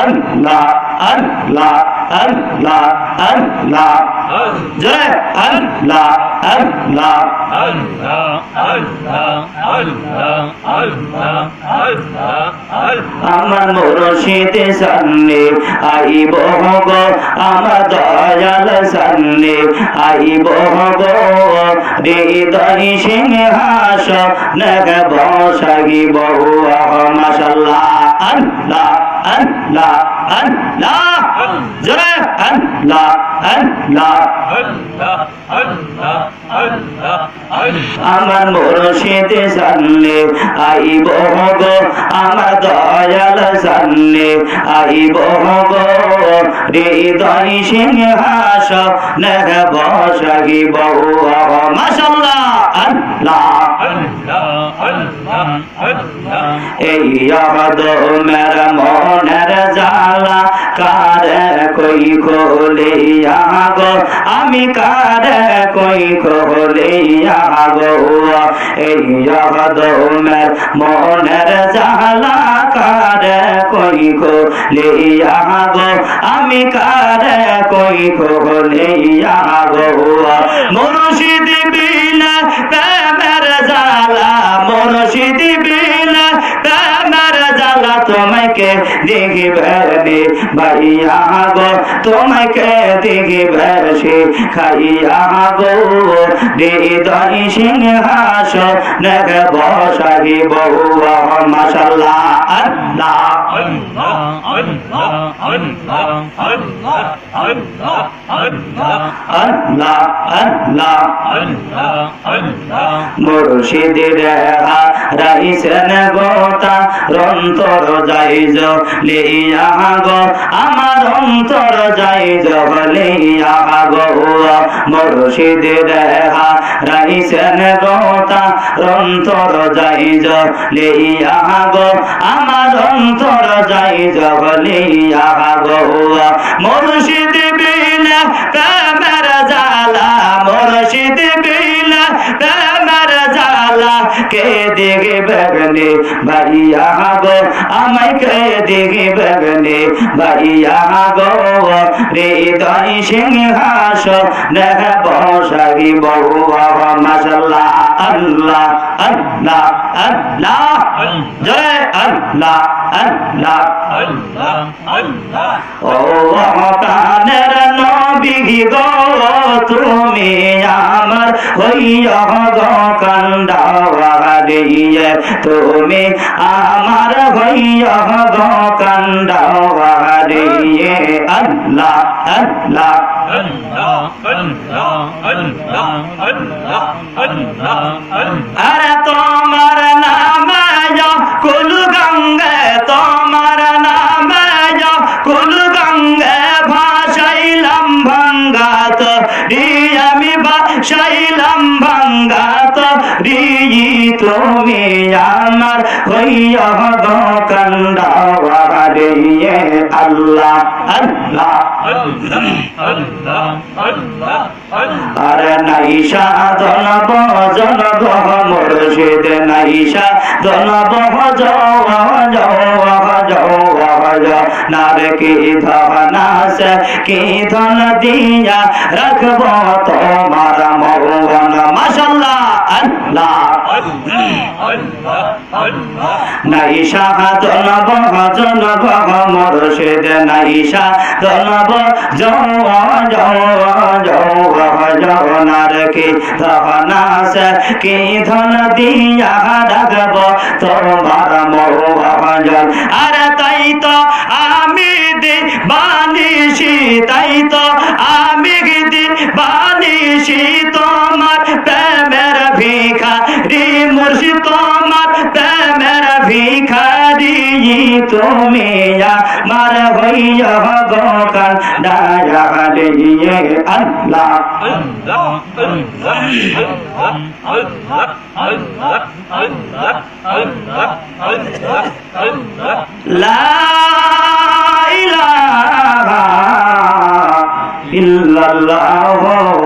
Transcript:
আল্লাহ আল্লাহ আল্লাহ আল্লাহ জয় আল্লাহ আল্লাহ আমার মুর্শিদ সামনে আইব গো আমার দয়াল সামনে আইব গো হৃদয় সিংহাস নেগ বসাগিব মাশাল্লাহ আল্লাহ আল্লাহ আল্লাহ আল্লাহ। আল্লাহ আল্লাহ। আমার মুর্শিদ সামনে আইব গো আমার দয়াল সামনে আইব গো হৃদয় সিংহাস, নেহ বসাগিব মাশাল্লাহ আল্লাহ। এই ইয়াদ মের মনের জালা কারে কই খোলে আমি কারে কই খোলে গো এই ইয়াদ মের মনের জালা কারে কই লিয়া গো? আমি কারে কই লিয়া গো? প্রেমের জালা মুর্শিদ তোমাকে দেখিবে রে ভাইয়া গো, তোমাকে দেখিবে সে খাইয়া গো। হৃদয় সিংহাস নেখ বসাহি বউয়া, মাশাল্লাহ, আল্লাহ। আল্লাহ মুর্শিদের রাইসেন গোতা রন্তর যাইজ লিয়া গো আমার অন্তর যাইজ লিয়া গো মুর্শিদের রাইসেন গোতা রন্তর যাইজ লিয়া গো আমার অন্তর যাইজ লিয়া গো মুর্শিদ বিনা কে দেখে বেগনে ভাইয়া গো, আমায় কে দেখে বেগনে ভাইয়া গো, হৃদয় সিংহাস দেখ বসাগি বউয়া মাসাল্লাহ আল্লাহ আল্লাহ আল্লাহ। জয় আল্লাহ আল্লাহ। ও প্রাণের নবী গো, তুমি আমার হইয়া গো কান্দাওয়ারিয়ে তুমি আমার হইয়া গো কান্দাওয়ারিয়ে আল্লাহ আল্লাহ। আরে তোমার নামে রি আমি ভাসাইলাম ভঙ্গাত রি তুমি আমার হইয়া কন্দাওয়ারিয়ে আল্লাহ আল্লাহ আরে নাইশা ধন ভজন গহ মুর্শিদ নাইশা ধন ভজ নারে কি ধনাস কি ধন দিয়া রাখব তোমার মৌন মাশাল্লাহ আল্লাহ। কি ধন দিয়া রাখব তোমার মৌজন আরে হইয়া গোকান ডায়া দিয়ে আল্লাহ লা ইলাহা ইল্লাল্লাহ